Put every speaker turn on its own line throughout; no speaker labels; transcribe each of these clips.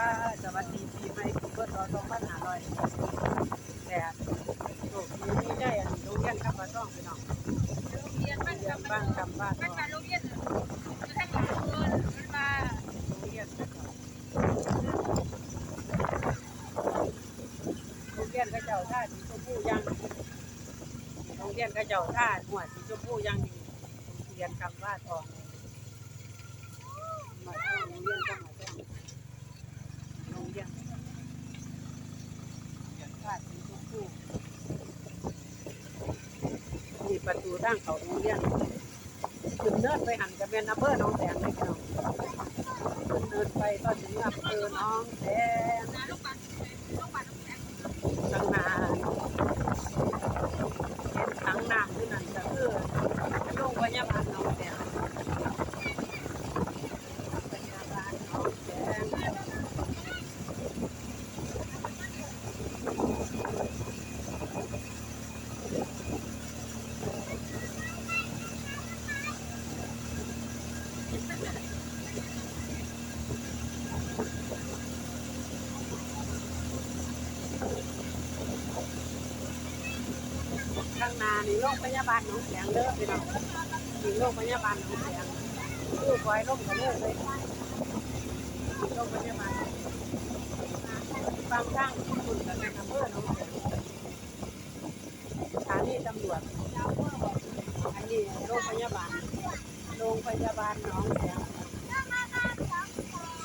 ค่ะสวัสดีปีใหม่ปีพุทธศักราช2568โชคดีมีได้อันโรงเรียนคำว่าต้องพี่น้อง
โรงเรียนบ้าน
เรียน
กำ
บ้านคำบ้าน
บ้านมาโรงเรียนอยู่ทางหลังเงินมันมา
โรงเรียนนะครับโรงเรียนกระเจ้าท่าสีชมพูย่างดีโรงเรียนกระเจ้าท่าหัวสีชมพูย่างดีโรงเรียนคำว่าทองมาท่องโรงเรียนก็มาท่อง โรงเรียนท่าสีชมพูนี่ประตูทางเขาโรงเรียนขึ้นเนินไปหันกับเมนอำเภอหนองแสงเลยครับขึ้นเนินไปก็ถึงอำเภอหนองแสง
นาลูกปัดลูกปัดลูกแสง
ทางนาเป็นทางน้ำที่นั่นก็คือโรงพยาบาลหนองแสงโรงพยาบาลหนองแสง ข้างหน้านี่โรงพยาบาลหนองแสงเด้อพี่น้องนี่โรงพยาบาลหนองแสงคือคอยร่มกันเลยเลยโรงพยาบาลบางข้างคุณกับในอำเภอหนองแสงสถานีตำรวจอันนี้โรงพยาบาล โรงพยาบาลหนองแสง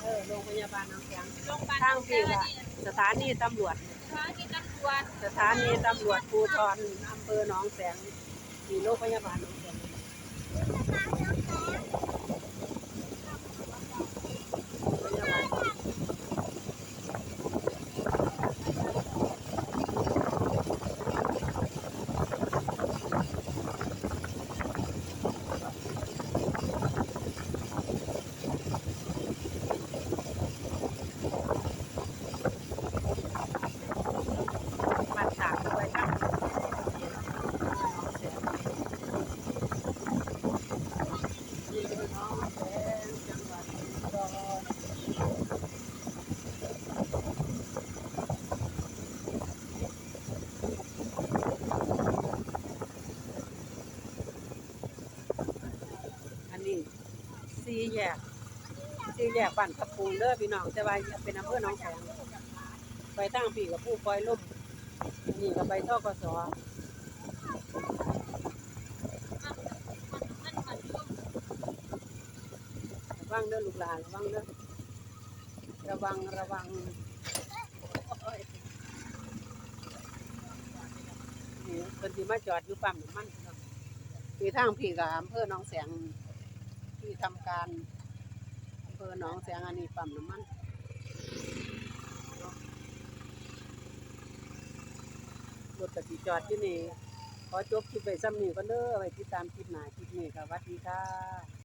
เออโรงพยาบาลหนองแสง
โรงพยาบาล
ทางพี่ว่าสถานีตำรวจ
ทานีตำรวจ
สถานีตำรวจภูธรอำเภอหนองแสงมีโรงพยาบาลหนองแสงพยาบาลมาฉากไว้ครับหนองแสงนี่คือหนองแสงจังหวัดอุดรอันนี้ สี่แยกสี่แยกบ้านตะปูเด้อพี่น้องแต่ว่าเป็นอำเภอหนองแสงไปตั้งปีกับผู้ปล่อยล่มนี่ก็ไปทกส
มันมันร่วม
ระวังเด้อลูกหลานระวังเด้อระวังระวังนี่คนที่มาจอดอยู่ปั๊มน้ำมันพี่น้งคือทางพี่กับอำเภอหนองแสง ที่ทำการอำเภอหนองแสงอันนี้ปั๊มน้ำมันรถกติจอดที่นี่ ขอจบคลิปไปซ้ำนี่ก็เด้อไปติดตามคลิปหน้าคลิปนี้ค่ะสวัสดีค่ะ